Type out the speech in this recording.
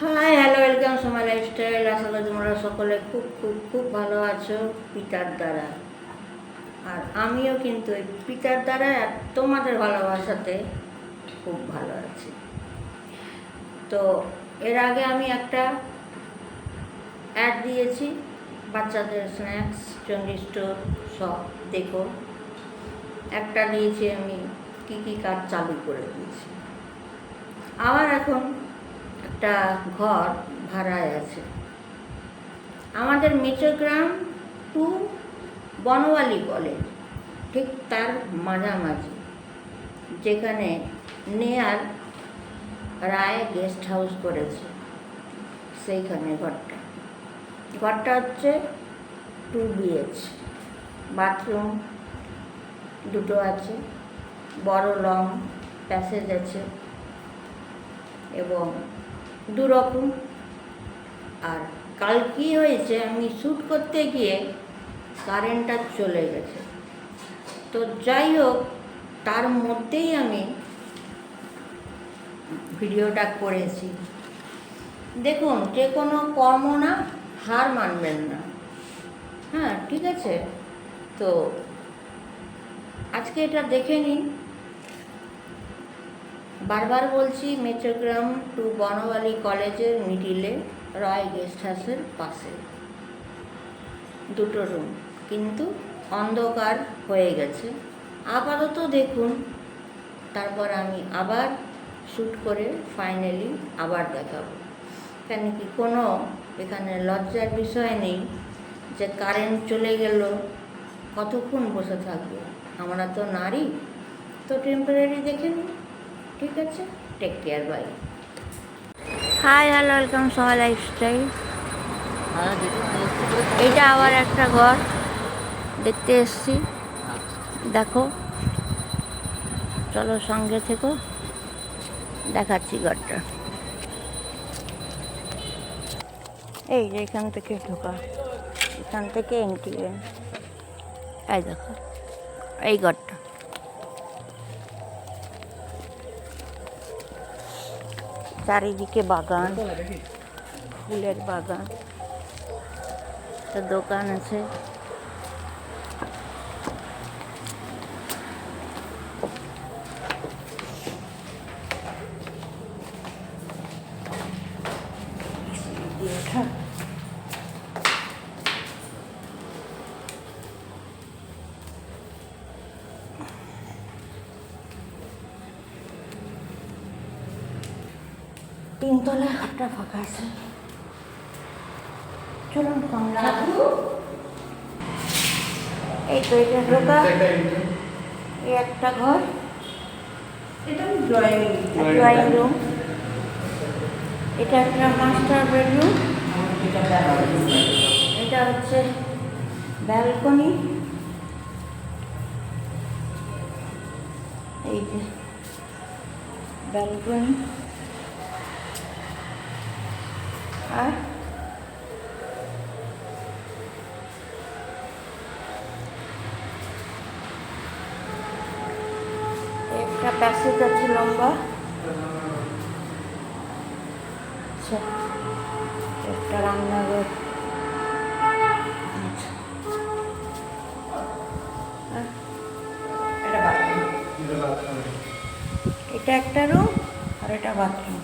High hello welcome Soma আশা করি তোমরা সকলে খুব খুব খুব ভালো আছো পিতার দ্বারা। আর আমিও কিন্তু এই পিতার দ্বারা আর তোমাদের ভালোবাসাতে খুব ভালো আছি। তো এর আগে আমি একটা অ্যাড দিয়েছি, বাচ্চাদের স্ন্যাক্স চন্ডি স্টোর সব দেখো। একটা দিয়েছি আমি, কী কী কাজ চালু করে দিয়েছি। আবার এখন একটা ঘর ভাড়ায় আছে। আমাদের মেচোগ্রাম টু বনওয়ালি কলেজ, ঠিক তার মাঝামাঝি, যেখানে নেয়ার রায় গেস্ট হাউস করেছে সেইখানে ঘরটা। ঘরটা হচ্ছে টু বিএচ বাথরুম দুটো আছে, বড় লং প্যাসেজ আছে এবং দু রকম। আর কাল কি হয়েছে, আমি শ্যুট করতে গিয়ে কারেন্টটা চলে গেছে। তো যাই হোক, তার মধ্যেই আমি ভিডিওটা করেছি। দেখুন, যে কোনো কর্ম না, হার মানবেন না। হ্যাঁ ঠিক আছে? তো আজকে এটা দেখে নিন। বারবার বলছি মেচোগ্রাম টু বনওয়ালি কলেজের মিডিলে রয় গেস্ট হাউসের পাশে। দুটো রুম কিন্তু অন্ধকার হয়ে গেছে। আপাতত দেখুন, তারপর আমি আবার শ্যুট করে ফাইনালি আবার দেখাবো। কেন কি কোনো এখানে লজ্জার বিষয় নেই যে কারেন্ট চলে গেল, কতক্ষণ বসে থাকবে? আমরা তো নারী, তো টেম্পোরারি দেখে নিই। ঠিক আছে take care bye hi hello welcome সবাই লাইফস্টাইল এইটা আবার একটা ঘর দেখতে এসছি। দেখো চলো সঙ্গে থেকো দেখাচ্ছি ঘরটা। এই যে এখান থেকে ঢোকা এখান থেকে এন্ট্রি এই দেখো এই ঘরটা। চারিদিকে বাগান ফুলের বাগান একটা দোকান আছে ওঠা তিনতলায় ঘরটা ফাঁকা আছে। চলুন কমলা এই তো এটা ঢোকা। এই একটা ঘর। এটা ড্রয়িং ড্রয়িং রুম এটা একটা মাস্টার বেডরুম এটা হচ্ছে ব্যালকনি এই যে ব্যালকনি আর? একটা প্যাসেজ আছে লম্বা। আচ্ছা একটা রান্নাঘর। আচ্ছা। আর এটা বাথরুম। এটা একটা রুম আর এটা বাথরুম